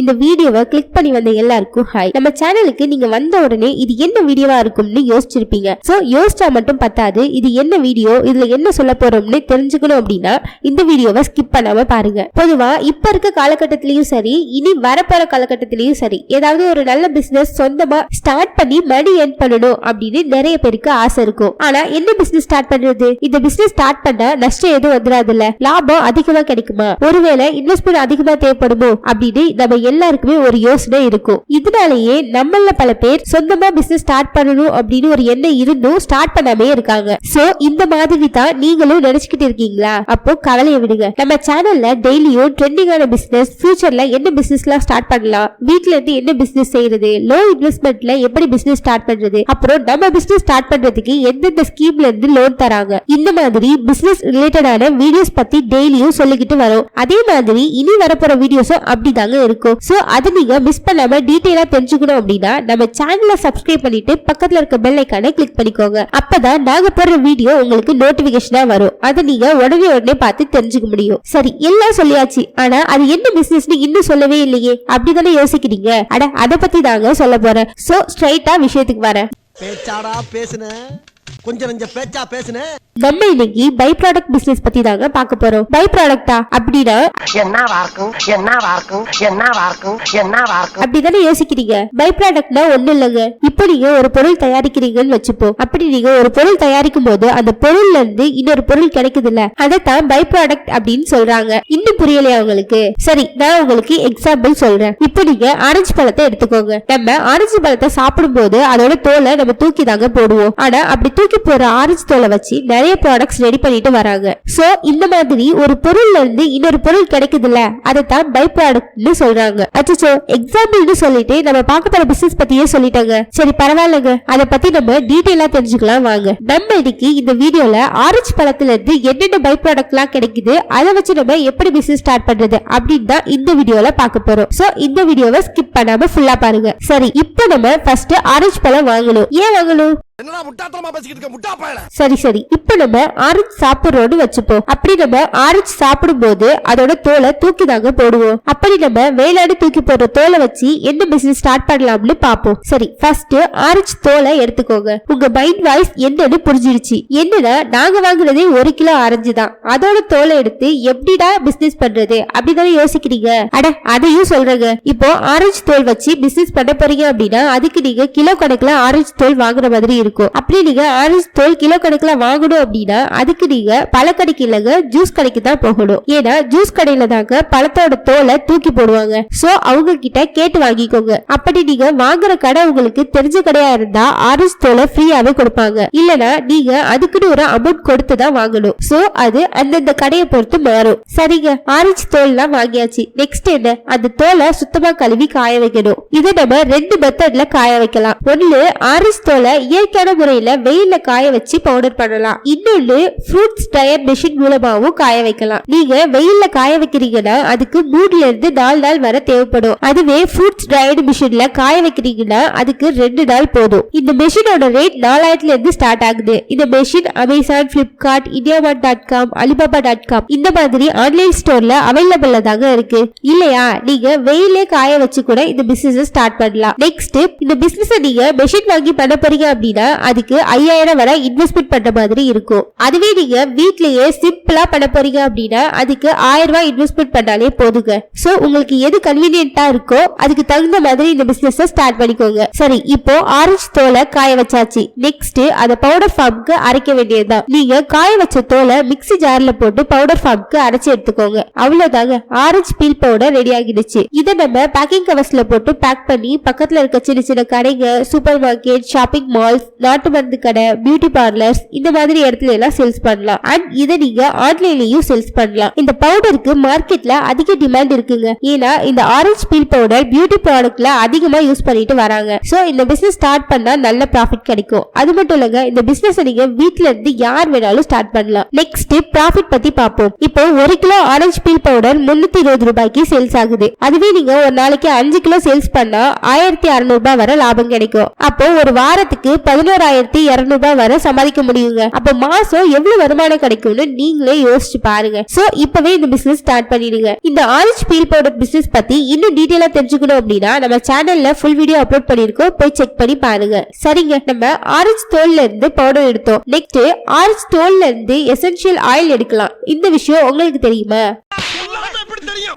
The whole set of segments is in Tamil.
இந்த வீடியோவை கிளிக் பண்ணி வந்த எல்லாருக்கும் ஹாய் நம்ம சேனலுக்கு நீங்க வந்த உடனே இது என்ன வீடியோவா இருக்கும்னு யோசிச்சிருப்பீங்க. சோ யோசிச்சா மட்டும் பத்தாது. இது என்ன வீடியோ இதுல என்ன சொல்ல போறோம்னு தெரிஞ்சுக்கணும் அப்படின்னா இந்த வீடியோவை ஸ்கிப் பண்ணாம பாருங்க. பொதுவா இப்ப இருக்க காலகட்டத்திலயும் சரி இனி வரப்போற காலகட்டத்திலயும் சரி ஏதாவது ஒரு நல்ல பிசினஸ் சொந்தமா ஸ்டார்ட் பண்ணி மணி ஏர்ன் பண்ணணும் அப்படின்னு நிறைய பேருக்கு ஆசை இருக்கும். ஆனா என்ன பிசினஸ் ஸ்டார்ட் பண்றது? இந்த பிசினஸ் ஸ்டார்ட் பண்ண நஷ்டம் எதுவும் வந்துடாதுல்ல லாபம் அதிகமா கிடைக்குமா? ஒருவேளை இன்வெஸ்ட்மெண்ட் அதிகமா தேவைப்படுமோ? அப்படின்னு நம்ம எல்லாருக்குமே ஒரு யோசனை இருக்கும். இதனாலேயே நம்மள பல பேர் சொந்தமா பிசினஸ் ஸ்டார்ட் பண்ணணும் அப்படின்னு ஒரு எண்ணம் இருந்தும் ஸ்டார்ட் பண்ணாமே இருக்காங்க. சோ இந்த மாதிரி தான் நீங்களும் நினைச்சுக்கிட்டு இருக்கீங்களா? அப்போ கவலையை விடுங்க. நம்ம சேனல்ல டெய்லியும் ட்ரெண்டிங்கான பிசினஸ் ஃபியூச்சர்ல என்ன பிசினஸ்லாம் ஸ்டார்ட் பண்ணலாம்? வீட்ல இருந்து என்ன பிசினஸ் செய்யறது? லோ இன்வெஸ்ட்மெண்ட்ல எப்படி பிசினஸ் ஸ்டார்ட் பண்றது? அப்புறம் நம்ம பிசினஸ் ஸ்டார்ட் பண்றதுக்கு எந்தெந்த ஸ்கீம்ல இருந்து லோன் தராங்க? இந்த மாதிரி பிசினஸ் ரிலேட்டடான வீடியோஸ் பத்தி டெய்லியும் சொல்லிக்கிட்டு வரோம். அதே மாதிரி இனி வரப்போற வீடியோஸும் அப்படிதாங்க இருக்கும். சோ அது நீங்க மிஸ் பண்ணாம டீட்டெயிலா தெரிஞ்சுக்கணும் அப்படின்னா நம்ம சேனலை சப்ஸ்கிரைப் பண்ணிட்டு பக்கத்துல இருக்க பெல் ஐக்கானை கிளிக் பண்ணிக்கோங்க. அப்பதான் நாங்க போடுற வீடியோ உங்களுக்கு நோட்டிபிகேஷனா வரும். அதை நீங்க உடனே உடனே பார்த்து தெரிஞ்சுக்க முடியும். சரி எல்லாம் சொல்லியாச்சு. ஆனா அது என்ன பிசினஸ் இன்னும் சொல்லவே இல்லையே. அப்படிதானே யோசிக்கிறீங்க? அட அதை பத்தி தாங்க சொல்ல போறேன். சோ ஸ்ட்ரைட்டா விஷயத்துக்கு வரேன். பேச்சாடா பேசுன. கொஞ்சம் நெஞ்ச பேச்சா பேசுன. நம்ம இன்னைக்கு பை ப்ராடக்ட் பிசினஸ் பத்தி தாங்க பார்க்க போறோம். பை ப்ராடக்டா அப்படின்னா என்னவா இருக்கும்? என்னவா இருக்கும்? என்னவா இருக்கும்? என்னவா இருக்கும்? அப்படிதானே யோசிக்கிறீங்க. பை ப்ராடக்ட்னா ஒண்ணு இல்லைங்க. இப்போ நீங்க ஒரு பொருள் தயாரிக்கிறீங்கன்னு வச்சுப்போம். அப்படி நீங்க ஒரு பொருள் தயாரிக்கும் போது அந்த பொருள்ல இருந்து இன்னொரு பொருள் கிடைக்குது இல்ல? அதைத்தான் பை ப்ராடக்ட் அப்படின்னு சொல்றாங்க. இன்னும் புரியலையா உங்களுக்கு? சரி நான் உங்களுக்கு எக்ஸாம்பிள் சொல்றேன். இப்போ நீங்க ஆரஞ்சு பழத்தை எடுத்துக்கோங்க. நம்ம ஆரஞ்சு பழத்தை சாப்பிடும்போது அதோட தோலை நம்ம தூக்கி தாங்க போடுவோம். ஆனா அப்படி தூக்கி போற ஆரஞ்சு தோலை வச்சு நிறைய நிறைய ப்ராடக்ட்ஸ் ரெடி பண்ணிட்டு வராங்க. சோ இந்த மாதிரி ஒரு பொருள்ல இருந்து இன்னொரு பொருள் கிடைக்குதுல்ல தான் பை ப்ராடக்ட்னு சொல்றாங்க. அச்சோ எக்ஸாம்பிள்னு சொல்லிட்டு நம்ம பார்க்க போற பிசினஸ் பத்தியே சொல்லிட்டாங்க. சரி பரவாயில்லங்க. அதை பத்தி நம்ம டீட்டெயிலா தெரிஞ்சுக்கலாம் வாங்க. நம்ம இன்னைக்கு இந்த வீடியோல ஆரஞ்சு பழத்துல இருந்து என்னென்ன பை ப்ராடக்ட்லாம் கிடைக்குது அதை வச்சு நம்ம எப்படி பிசினஸ் ஸ்டார்ட் பண்றது அப்படின்னு தான் இந்த வீடியோல பார்க்க போறோம். சோ இந்த வீடியோவை ஸ்கிப் பண்ணாம ஃபுல்லா பாருங்க. சரி இப்போ நம்ம ஃபர்ஸ்ட் ஆரஞ்சு பழம் வாங்கணும். ஏன் வாங்கணும்? என்னடா பேசிக்கிட்டு இருக்க? முட்டா பயல. சரி சரி. இப்ப நம்ம ஆரஞ்சு சாப்பிடுறோம்னு வச்சுப்போம். அப்படி நம்ம ஆரஞ்சு சாப்பிடும் போது அதோட தோலை தூக்கி தாங்க போடுவோம். அப்படி நம்ம வேளாடு தூக்கி போடுற தோலை வச்சு என்ன பிசினஸ் ஸ்டார்ட் பண்ணலாம்னு பாப்போம் சரி ஃபர்ஸ்ட் ஆரஞ்சு தோலை எடுத்துக்கோங்க. உங்க மைண்ட் வாய்ஸ் என்னன்னு புரிஞ்சிருச்சு. என்னன்னா நாங்க வாங்குறதே ஒரு கிலோ ஆரஞ்சு தான். அதோட தோலை எடுத்து எப்படிடா பிசினஸ் பண்றது? அப்படிதானே யோசிக்கிறீங்க? அட அதையும் சொல்றேங்க. இப்போ ஆரஞ்சு தோல் வச்சு பிசினஸ் பண்ண போறீங்க அப்படின்னா அதுக்கு நீங்க கிலோ கணக்குல ஆரஞ்சு தோல் வாங்குற மாதிரி இருக்கும். அப்படி நீங்க ஆரஞ்சு தோல் கிலோ கணக்குல வாங்கணும் அப்படின்னா அதுக்கு நீங்க பழக்கடைக்கு இல்லைங்க ஜூஸ் கடைக்கு தான் போகணும். ஏன்னா ஜூஸ் கடையில தாங்க பழத்தோட தோலை தூக்கி போடுவாங்க. சோ அவங்க கிட்ட கேட்டு வாங்கிக்கோங்க. அப்படி நீங்க வாங்குற கடை உங்களுக்கு தெரிஞ்ச கடையா இருந்தா ஆரஞ்சு தோலை ஃப்ரீயாவே கொடுப்பாங்க. இல்லனா நீங்க அதுக்குன்னு ஒரு அமௌண்ட் கொடுத்து தான் வாங்கணும். சோ அது அந்தந்த கடையை பொறுத்து மாறும். சரிங்க. ஆரஞ்சு தோல்லாம் வாங்கியாச்சு. நெக்ஸ்ட் என்ன? அந்த தோலை சுத்தமா கழுவி காய வைக்கணும். இதை நம்ம ரெண்டு மெத்தட்ல காய வைக்கலாம். ஒன்னு ஆரஞ்சு தோலை இயற்கையான முறையில வெயிலில் காய வச்சு பவுடர் பண்ணலாம். இன்னொன்னு ஃப்ரூட்ஸ் டயர் மிஷின் மூலமாவும் காய வைக்கலாம். நீங்க வெயிலில் காய வைக்கிறீங்கன்னா அதுக்கு மூணுல இருந்து நாலு நாள் வரை தேவைப்படும். அதுவே ஃப்ரூட்ஸ் ட்ரையர் மிஷின்ல காய வைக்கிறீங்கன்னா அதுக்கு ரெண்டு நாள் போதும். இந்த மெஷினோட ரேட் நாலாயிரத்துல இருந்து ஸ்டார்ட் ஆகுது. இந்த machine Amazon Flipkart IndiaMART dot com Alibaba dot com இந்த மாதிரி ஆன்லைன் ஸ்டோர்ல அவைலபிள் தாங்க இருக்கு. இல்லையா? நீங்க வெயிலே காய வச்சு கூட இந்த பிசினஸ் ஸ்டார்ட் பண்ணலாம். நெக்ஸ்ட் இந்த பிசினஸ் நீங்க மெஷின் வாங்கி பண்ண போறீங்க அப்படின்னா அதுக்கு ஐயாயிரம் வரை இன்வெஸ்ட்மெண்ட் பண்ற மாதிரி இருக்கும். அதுவே நீங்க வீட்லயே சிம்பிளா பண்ண போறீங்க அப்படின்னா அதுக்கு ஆயிரம் ரூபாய் இன்வெஸ்ட்மெண்ட் பண்ணாலே போதுங்க. சோ உங்களுக்கு எது கன்வீனியன்டா இருக்கோ அதுக்கு தகுந்த மாதிரி இந்த பிசினஸ் ஸ்டார்ட் பண்ணிக்கோங்க. சரி இப்போ ஆரஞ்சு தோலை காய வச்சாச்சு. நெக்ஸ்ட் அதை பவுடர் ஃபார்முக்கு அரைக்க வேண்டியதுதான். நீங்க காய வச்ச தோலை மிக்ஸி ஜார்ல போட்டு பவுடர் ஃபார்முக்கு அரைச்சு எடுத்துக்கோங்க. அவ்வளவுதாங்க ஆரஞ்சு பீல் பவுடர் ரெடி ஆகிடுச்சு. இதை நம்ம பேக்கிங் கவர்ஸ்ல போட்டு பேக் பண்ணி பக்கத்துல இருக்க சின்ன சின்ன கடைங்க சூப்பர் மார்க்கெட் ஷாப்பிங் மால்ஸ் நாட்டு மருந்து கடை பியூட்டி பார்லர்ஸ் இந்த மாதிரி இடத்துல எல்லாம் சேல்ஸ் பண்ணலாம். அண்ட் இதை நீங்க ஆன்லைன்லயும் சேல்ஸ் பண்ணலாம். இந்த பவுடருக்கு மார்க்கெட்ல அதிக டிமாண்ட் இருக்குங்க. ஏன்னா இந்த ஆரஞ்சு பீல் பவுடர் பியூட்டி ப்ராடக்ட்ல அதிகமா யூஸ் பண்ணிட்டு வராங்க. சோ இந்த பிசினஸ் ஸ்டார்ட் பண்ணா நல்ல ப்ராஃபிட் கிடைக்கும். அது மட்டும் இல்லங்க இந்த பிசினஸ் நீங்க வீட்ல இருந்து யார் வேணாலும் ஸ்டார்ட் பண்ணலாம். நெக்ஸ்ட் ப்ராஃபிட் பத்தி பார்ப்போம். இப்போ ஒரு கிலோ ஆரஞ்சு பீல் பவுடர் முன்னூத்தி இருபது ரூபாய்க்கு சேல்ஸ் ஆகுது. அதுவே நீங்க ஒரு நாளைக்கு அஞ்சு கிலோ சேல்ஸ் பண்ணா ஆயிரத்தி அறுநூறு ரூபாய் வரை லாபம் கிடைக்கும். அப்போ ஒரு வாரத்துக்கு பதினஞ்சு பதினோராயிரத்தி இரநூறுபா வரை சம்பாதிக்க முடியுங்க. அப்ப மாசம் எவ்வளவு வருமானம் கிடைக்கும்னு நீங்களே யோசிச்சு பாருங்க. சோ இப்பவே இந்த பிசினஸ் ஸ்டார்ட் பண்ணிடுங்க. இந்த ஆரஞ்ச் பீல் பவுடர் பிசினஸ் பத்தி இன்னும் டீடைலா தெரிஞ்சுக்கணும் அப்படின்னா நம்ம சேனல்ல ஃபுல் வீடியோ அப்லோட் பண்ணிருக்கோம் போய் செக் பண்ணி பாருங்க. சரிங்க நம்ம ஆரஞ்சு தோல்ல இருந்து பவுடர் எடுத்தோம். நெக்ஸ்ட் ஆரஞ்சு தோல்ல இருந்து எசென்ஷியல் ஆயில் எடுக்கலாம். இந்த விஷயம் உங்களுக்கு தெரியுமா?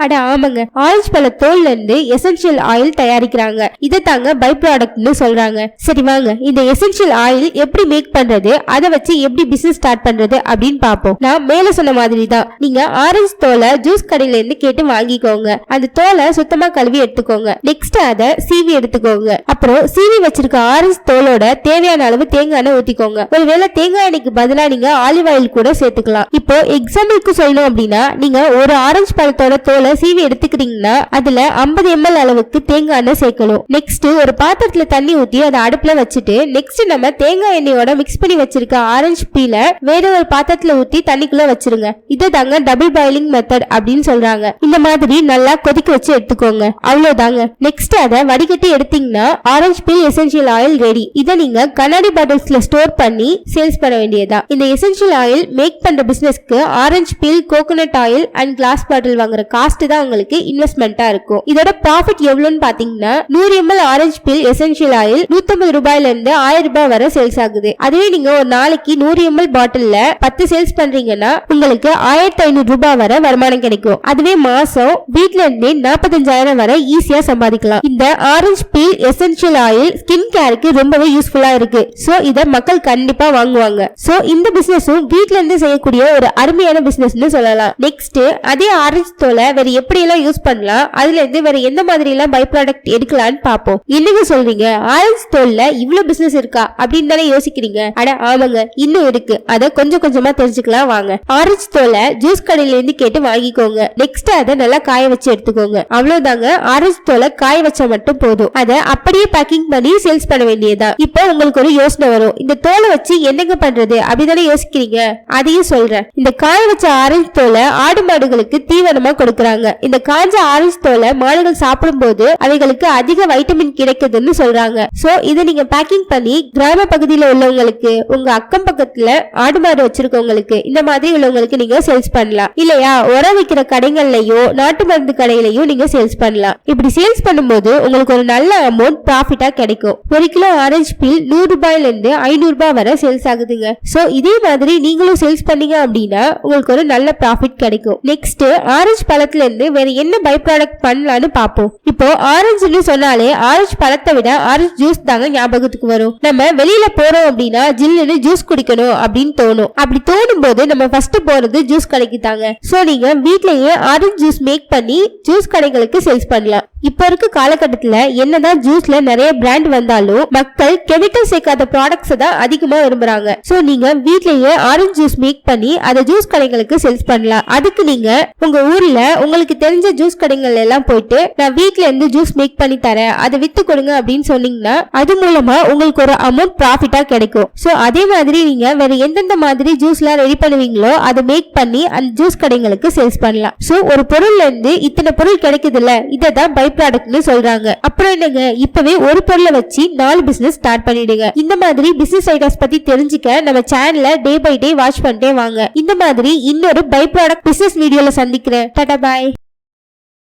அட ஆமாங்க. ஆரஞ்சு பழ தோல்ல இருந்து எசென்ஷியல் ஆயில் தயாரிக்கிறாங்க. இதை தாங்க பை ப்ராடக்ட்னு சொல்றாங்க. சரி வாங்க. இந்த எசென்ஷியல் ஆயில் எப்படி மேக் பண்றது? அதை வச்சு எப்படி பிசினஸ் ஸ்டார்ட் பண்றது அப்படின்னு பாப்போம் நான் மேல சொன்ன மாதிரி தான் நீங்க ஆரஞ்சு தோலை ஜூஸ் கடையில இருந்து கேட்டு வாங்கிக்கோங்க. அந்த தோலை சுத்தமா கழுவி எடுத்துக்கோங்க. நெக்ஸ்ட் அதை சீவி எடுத்துக்கோங்க. அப்புறம் சீவி வச்சிருக்க ஆரஞ்சு தோலோட தேவையான அளவு தேங்காய் எண்ணெய் ஊத்திக்கோங்க. ஒருவேளை தேங்காய் எண்ணெய்க்கு பதிலா நீங்க ஆலிவ் ஆயில் கூட சேர்த்துக்கலாம். இப்போ எக்ஸாம்பிளுக்கு சொல்லணும் அப்படின்னா நீங்க ஒரு ஆரஞ்சு பழத்தோட தோலை சீவி எடுத்துக்கிறீங்கன்னா அதுல 50 எம்எல் அளவுக்கு தேங்காய் எண்ணெய் சேர்க்கணும். நெக்ஸ்ட் ஒரு பாத்திரத்துல தண்ணி ஊத்தி அதை அடுப்புல வச்சுட்டு நெக்ஸ்ட் நம்ம தேங்காய் எண்ணெயோட மிக்ஸ் பண்ணி வச்சிருக்க ஆரஞ்சு பீல வேற ஒரு பாத்திரத்துல ஊத்தி தண்ணிக்குள்ள வச்சிருங்க. இதை தாங்க டபுள் பாயிலிங் மெத்தட் அப்படின்னு சொல்றாங்க. இந்த மாதிரி நல்லா கொதிக்க வச்சு எடுத்துக்கோங்க. அவ்வளவுதாங்க. நெக்ஸ்ட் அதை வடிகட்டி எடுத்தீங்கன்னா orange peel essential oil ready இதை நீங்க கண்ணாடி பாட்டில்ஸ்ல ஸ்டோர் பண்ணி சேல்ஸ் பண்ண வேண்டியதா இந்த எசென்ஷியல் ஆயில் மேக் பண்ற பிசினஸ்க்கு orange peel coconut oil and glass bottle வாங்குற காஸ்ட் தான் உங்களுக்கு இன்வெஸ்ட்மெண்ட்டா இருக்கும். இதோட ப்ராஃபிட் எவ்வளவுன்னு பாத்தீங்கன்னா நூறு ml orange peel essential oil 150 ரூபாயில இருந்து ஆயிரம் ரூபாய் வரை சேல்ஸ் ஆகுது. அதுவே நீங்க ஒரு நாளைக்கு நூறு எம்எல் பாட்டில்ல பத்து சேல்ஸ் பண்றீங்கன்னா உங்களுக்கு ஆயிரத்தி ஐநூறு ரூபாய் வரை வருமானம் கிடைக்கும். அதுவே மாசம் வீட்ல இருந்தே நாற்பத்தஞ்சாயிரம் வரை ஈஸியா சம்பாதிக்கலாம். இந்த orange peel essential oil skin கேருக்கு ரொம்பவே யூஸ்ஃபுல்லா இருக்கு. சோ இத மக்கள் கண்டிப்பா வாங்குவாங்க. சோ இந்த பிசினஸும் வீட்ல இருந்து செய்யக்கூடிய ஒரு அருமையான பிசினஸ்னு சொல்லலாம். நெக்ஸ்ட் அதே ஆரஞ்சு தோலை அது எப்படி எல்லாம் யூஸ் பண்ணலாம் அதுல இருந்து வேற எந்த மாதிரி எல்லாம் பை ப்ராடக்ட் எடுக்கலாம்னு பாப்போம் என்னங்க சொல்றீங்க? ஆயில்ஸ் தோல்ல இவ்ளோ பிசினஸ் இருக்கா? அப்படின்னு தானே யோசிக்கிறீங்க. அட ஆமாங்க. இன்னும் இருக்கு. அத கொஞ்சம் கொஞ்சமா தெரிஞ்சுக்கலாம் வாங்க. ஆரஞ்சு தோலை ஜூஸ் கடையில இருந்து கேட்டு வாங்கிக்கோங்க. நெக்ஸ்ட் அதை நல்லா காய வச்சு எடுத்துக்கோங்க. அவ்வளவுதாங்க. ஆரஞ்சு தோலை காய வச்சா மட்டும் போதும். அதை அப்படியே பேக்கிங் பண்ணி சேல்ஸ் பண்ண வேண்டியதா இப்போ உங்களுக்கு ஒரு யோசனை வரும். இந்த தோலை வச்சு என்னங்க பண்றது? அப்படிதானே யோசிக்கிறீங்க? அதையும் சொல்றேன். இந்த காய வச்ச ஆரஞ்சு தோலை ஆடு மாடுகளுக்கு தீவனமா கொடுக்கறாங்க. இந்த காஞ்ச ஆரஞ்சு தோலை மாடுகள் சாப்பிடும்போது அவைகளுக்கு அதிக வைட்டமின் கிடைக்குதுன்னு சொல்றாங்க. சோ இதை நீங்க பேக்கிங் பண்ணி கிராம பகுதியில உள்ளவங்களுக்கு உங்க அக்கம் பக்கத்துல ஆடு மாடு வச்சிருக்கவங்களுக்கு இந்த மாதிரி உள்ளவங்களுக்கு நீங்க சேல்ஸ் பண்ணலாம். இல்லையா? உரம் விற்கிற கடைகள்லயோ நாட்டு மருந்து கடையிலயோ நீங்க சேல்ஸ் பண்ணலாம். இப்படி சேல்ஸ் பண்ணும்போது உங்களுக்கு ஒரு நல்ல அமௌண்ட் ப்ராஃபிட்டா கிடைக்கும். ஒரு கிலோ ஆரஞ்சு பீல் நூறு ரூபாயில இருந்து ஐநூறு ரூபாய் வரை சேல்ஸ் ஆகுதுங்க. சோ இதே மாதிரி நீங்களும் சேல்ஸ் பண்ணீங்க அப்படின்னா உங்களுக்கு ஒரு நல்ல ப்ராஃபிட் கிடைக்கும். நெக்ஸ்ட் ஆரஞ்சு பழத்துல இருந்து வேற என்ன பை ப்ராடக்ட் பண்ணலாம்னு பாப்போம் இப்போ ஆரஞ்சுன்னு சொன்னாலே ஆரஞ்சு பழத்தை விட ஆரஞ்சு ஜூஸ் தாங்க ஞாபகத்துக்கு வரும். நம்ம வெளியில போறோம் அப்படின்னா ஜில்லுன்னு ஜூஸ் குடிக்கணும் அப்படின்னு தோணும். அப்படி தோணும் போது நம்ம ஃபர்ஸ்ட் போறது ஜூஸ் கடைக்கு தாங்க. சோ நீங்க வீட்லயே ஆரஞ்சு ஜூஸ் மேக் பண்ணி ஜூஸ் கடைகளுக்கு சேல்ஸ் பண்ணலாம். இப்ப இருக்க காலகட்டத்துல என்னதான் ஜூஸ்ல நிறைய பிராண்ட் வந்தாலும் மக்கள் கெமிக்கல் சேர்க்காத ப்ராடக்ட்ஸ் தான் அதிகமா விரும்புறாங்க. சோ நீங்க வீட்லயே ஆரஞ்சு ஜூஸ் மேக் பண்ணி அதை ஜூஸ் கடைகளுக்கு சேல்ஸ் பண்ணலாம். அதுக்கு நீங்க உங்க ஊர்ல உங்களுக்கு தெரிஞ்ச ஜூஸ் கடைகள் எல்லாம் போயிட்டு நான் வீட்ல இருந்து ஜூஸ் மேக் பண்ணி தரேன். அதை வித்து கொடுங்க அப்படின்னு சொன்னீங்கன்னா அது மூலமா உங்களுக்கு ஒரு அமௌண்ட் ப்ராஃபிட்டா கிடைக்கும். சோ அதே மாதிரி நீங்க வேற எந்தெந்த மாதிரி ஜூஸ்லாம் ரெடி பண்ணுவீங்களோ அதை மேக் பண்ணி அந்த ஜூஸ் கடைங்களுக்கு சேல்ஸ் பண்ணலாம். சோ ஒரு பொருள்ல இருந்து இத்தனை பொருள் கிடைக்குதுல்ல இதை தான் பை ப்ராடக்ட்னு சொல்றாங்க. அப்புறம் என்னங்க இப்பவே ஒரு பொருளை வச்சு நாலு பிசினஸ் ஸ்டார்ட் பண்ணிடுங்க. இந்த மாதிரி பிசினஸ் ஐடியாஸ் பத்தி தெரிஞ்சுக்க நம்ம சேனலை டே பை டே வாட்ச் பண்ணிட்டே வாங்க. இந்த மாதிரி இன்னொரு பை ப்ராடக்ட் பிசினஸ் வீடியோல சந்திக்கிறேன். டாடா பாய்